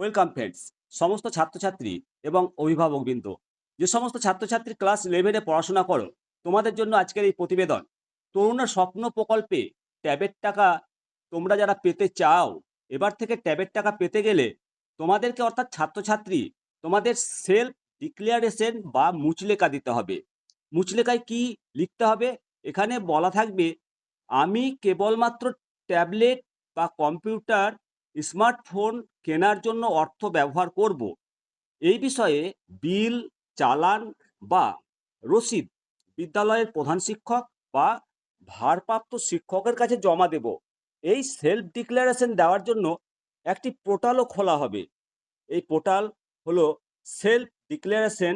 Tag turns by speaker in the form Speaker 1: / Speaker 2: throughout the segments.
Speaker 1: Welcome friends, সমস্ত ছাত্রছাত্রী এবং অভিভাবকবৃন্দ যে সমস্ত ছাত্রছাত্রী ক্লাস ইলেভেনে পড়াশোনা করো, তোমাদের জন্য আজকের এই প্রতিবেদন। তরুণের স্বপ্ন প্রকল্পে ট্যাবের টাকা তোমরা যারা পেতে চাও, এবার থেকে ট্যাবের টাকা পেতে গেলে তোমাদেরকে অর্থাৎ ছাত্রছাত্রী তোমাদের সেলফ ডিক্লিয়ারেশন বা মুচলেখা দিতে হবে। মুচলেখায় কি লিখতে হবে? এখানে বলা থাকবে, আমি কেবলমাত্র ট্যাবলেট বা কম্পিউটার, স্মার্টফোন কেনার জন্য অর্থ ব্যবহার করব। এই বিষয়ে বিল, চালান বা রসিদ বিদ্যালয়ের প্রধান শিক্ষক বা ভারপ্রাপ্ত শিক্ষকের কাছে জমা দেব। এই সেলফ ডিক্লারেশন দেওয়ার জন্য একটি পোর্টালও খোলা হবে। এই পোর্টাল হলো self declaration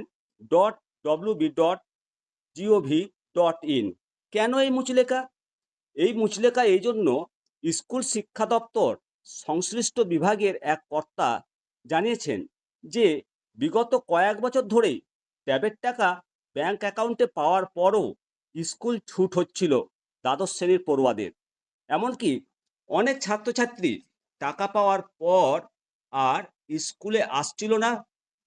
Speaker 1: dot WB dot GOV dot in কেন এই মুচলেখা? এই মুচলেখা এই জন্য স্কুল শিক্ষা দপ্তর সংশ্লিষ্ট বিভাগের এক কর্তা জানিয়েছেন যে, বিগত কয়েক বছর ধরেই ট্যাবের টাকা ব্যাংক অ্যাকাউন্টে পাওয়ার পরও স্কুল ছুট হচ্ছিল দ্বাদশ শ্রেণির পড়ুয়াদের। এমনকি অনেক ছাত্রছাত্রী টাকা পাওয়ার পর আর স্কুলে আসছিল না,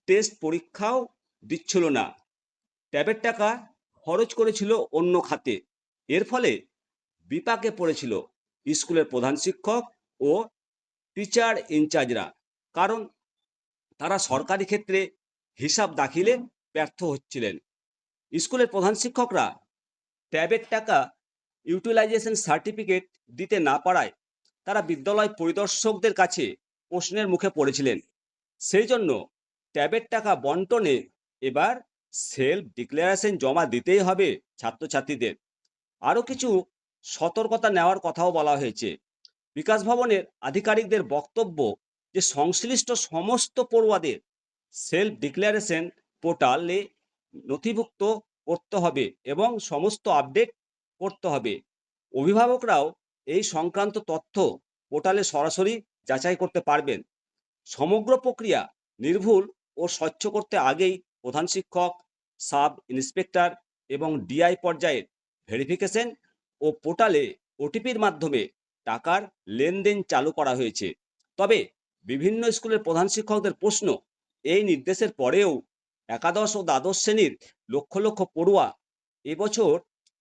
Speaker 1: টেস্ট পরীক্ষাও দিচ্ছিল না। ট্যাবের টাকা খরচ করেছিল অন্য খাতে। এর ফলে বিপাকে পড়েছিল স্কুলের প্রধান শিক্ষক ও টিচার ইনচার্জরা কারণ তারা সরকারি ক্ষেত্রে হিসাব দাখিলে ব্যর্থ হচ্ছিলেন। স্কুলের প্রধান শিক্ষকরা ট্যাবের টাকা ইউটিলাইজেশন সার্টিফিকেট দিতে না পারায় তারা বিদ্যালয় পরিদর্শকদের কাছে প্রশ্নের মুখে পড়েছিলেন। সেই জন্য ট্যাবের টাকা বন্টনে এবার সেলফ ডিক্লারেশন জমা দিতেই হবে ছাত্রছাত্রীদের। আরও কিছু সতর্কতা নেওয়ার কথাও বলা হয়েছে। বিকাশ ভবনের আধিকারিকদের বক্তব্য যে সংশ্লিষ্ট সমস্ত পড়ুয়াদের সেলফ ডিক্লারেশন পোর্টালে নথিভুক্ত করতে হবে এবং সমস্ত আপডেট করতে হবে। অভিভাবকরাও এই সংক্রান্ত তথ্য পোর্টালে সরাসরি যাচাই করতে পারবেন। সমগ্র প্রক্রিয়া নির্ভুল ও স্বচ্ছ করতে আগেই প্রধান শিক্ষক, সাব ইন্সপেক্টর এবং ডিআই পর্যায়ের ভেরিফিকেশন ও পোর্টালে ওটিপির মাধ্যমে টাকার লেনদেন চালু করা হয়েছে। তবে বিভিন্ন স্কুলের প্রধান শিক্ষকদের প্রশ্ন, এই নির্দেশের পরেও একাদশ ও দ্বাদশ শ্রেণির লক্ষ লক্ষ পড়ুয়া এবছর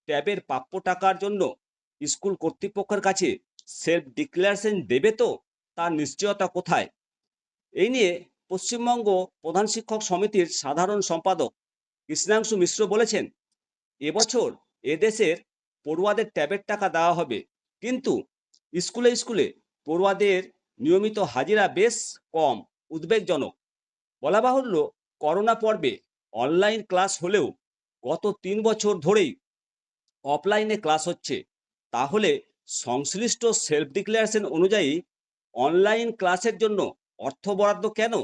Speaker 1: ট্যাবের প্রাপ্য টাকার জন্য স্কুল কর্তৃপক্ষের কাছে সেলফ ডিক্লারেশন দেবে তো তার নিশ্চয়তা কোথায়? এই নিয়ে পশ্চিমবঙ্গ প্রধান শিক্ষক সমিতির সাধারণ সম্পাদক কৃষ্ণাংশু মিশ্র বলেছেন, এবছর এদেশের পড়ুয়াদের ট্যাবের টাকা দেওয়া হবে। কিন্তু স্কুলে স্কুলে পড়ুয়াদের নিয়মিত হাজিরা বেশ কম, উদ্বেগজনক। বলা বাহুল্য, করোনা পর্বে অনলাইন ক্লাস হলেও গত তিন বছর ধরেই অফলাইনে ক্লাস হচ্ছে। তাহলে সংশ্লিষ্ট সেলফ ডিক্লারেশন অনুযায়ী অনলাইন ক্লাসের জন্য অর্থ বরাদ্দ কেন?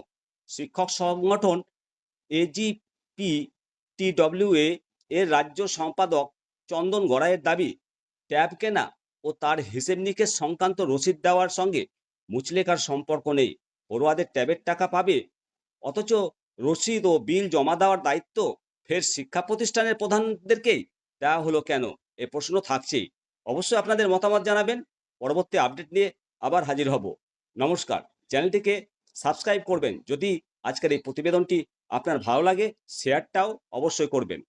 Speaker 1: শিক্ষক সংগঠন এজিপি টিডব্লিউএ এর রাজ্য সম্পাদক চন্দন গড়াইয়ের দাবি, ট্যাব কেনা ও তার হিসেব নিকেশ সংক্রান্ত রসিদ দেওয়ার সঙ্গে মুচলেখার সম্পর্ক নেই। পড়ুয়াদের ট্যাবের টাকা পাবে। অথচ রসিদ ও বিল জমা দেওয়ার দায়িত্ব ফের শিক্ষা প্রতিষ্ঠানের প্রধানদেরকেই? দেওয়া হলো কেন? এ প্রশ্ন থাকছেই। অবশ্যই আপনাদের মতামত জানাবেন। পরবর্তী আপডেট নিয়ে আবার হাজির হব। নমস্কার। চ্যানেলটিকে সাবস্ক্রাইব করবেন। যদি আজকের এই প্রতিবেদনটি আপনার ভালো লাগে, শেয়ারটাও অবশ্যই করবেন।